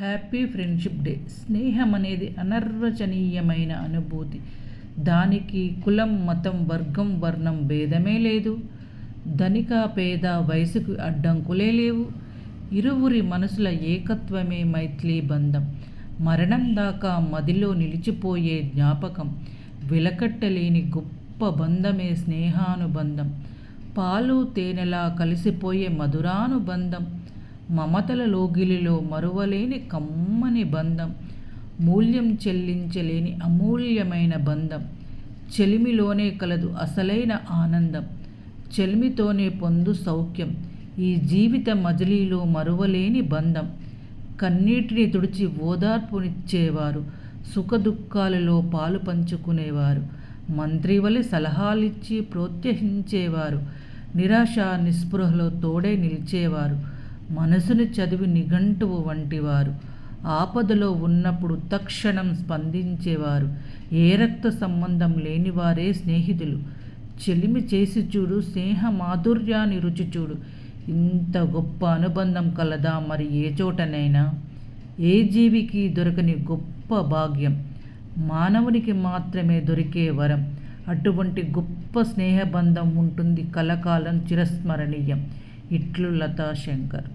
Happy friendship day స్నేహం అనేది అనర్వచనీయమైన అనుభూతి. దానికి కులం మతం వర్గం వర్ణం భేదమే లేదు. ధనిక పేద వయసుకు అడ్డంకులే లేవు. ఇరువురి మనసుల ఏకత్వమే మైత్రి బంధం. మరణం దాకా మదిలో నిలిచిపోయే జ్ఞాపకం. వెలకట్టలేని గొప్ప బంధమే స్నేహానుబంధం. పాలు తేనెలా కలిసిపోయే మధురానుబంధం. మమతల లోగిలిలో మరువలేని కమ్మని బంధం మూల్యం చెల్లించలేని అమూల్యమైన బంధం. చెలిమిలోనే కలదు అసలైన ఆనందం. చెలిమితోనే పొందు సౌఖ్యం. ఈ జీవిత మజిలీలో మరువలేని బంధం. కన్నీటిని తుడిచి ఓదార్పునిచ్చేవారు. సుఖదుఖాలలో పాలు పంచుకునేవారు. మంత్రివలి సలహాలిచ్చి ప్రోత్సహించేవారు. నిరాశ నిస్పృహలో తోడే నిలిచేవారు. మనసుని చదివి నిఘంటువు వంటివారు. ఆపదలో ఉన్నప్పుడు తక్షణం స్పందించేవారు. ఏ రక్త సంబంధం లేనివారే స్నేహితులు. చెలిమి చేసి చూడు స్నేహ మాధుర్యాన్ని రుచి చూడు. ఇంత గొప్ప అనుబంధం కలదా మరి ఏ చోటనైనా? ఏ జీవికి దొరకని గొప్ప భాగ్యం? మానవునికి మాత్రమే దొరికే వరం. అటువంటి గొప్ప స్నేహబంధం ఉంటుంది కలకాలం చిరస్మరణీయం. ఇట్లు లతా శంకర్.